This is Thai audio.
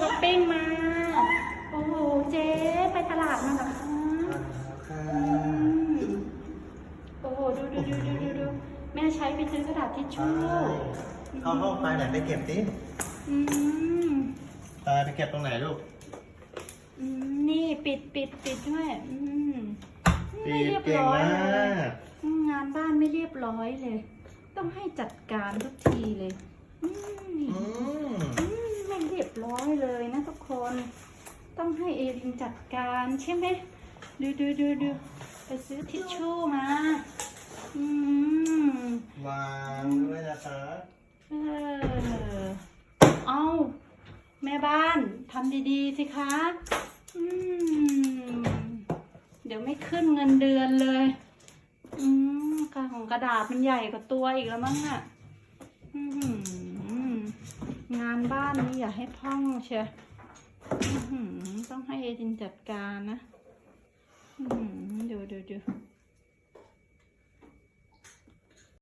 ช้อปปิ้งมา โอ้โห เจ๊ไปตลาดมาเหรอคะค่ะอืมโอ้โห ดูดูดูดูดูดูแม่ใช้ไปซื้อกระดาษทิชไปชู่เข้าห้องไปไหนไปเก็บสิอืมไปไปเก็บตรงไหนลูก อืมนี่ปิดปิดปิดด้วยอืมปีไม่เรียบเก่งร้อยมาเลยกอืมงานบ้านไม่เรียบร้อยเลย ต้องให้จัดการทุกทีเลย อืมอืมอืมไม่ เรียบร้อยเลยนะทุกคน ต้องให้เอรินจัดการใช่ไหมดูดูดูดูไปซื้อทิชชู่มาอืมวางด้วยนะคะเออเอาแม่บ้านทำดีๆสิคะอืมเดี๋ยวไม่ขึ้นเงินเดือนเลยอืมกระของกระดาษมันใหญ่กว่าตัวอีกแล้วมั้งอะอืม งานบ้านนี้อย่าให้พ่องเชียวอื้อต้องให้เอดินจัดการนะ อืมดูดูดู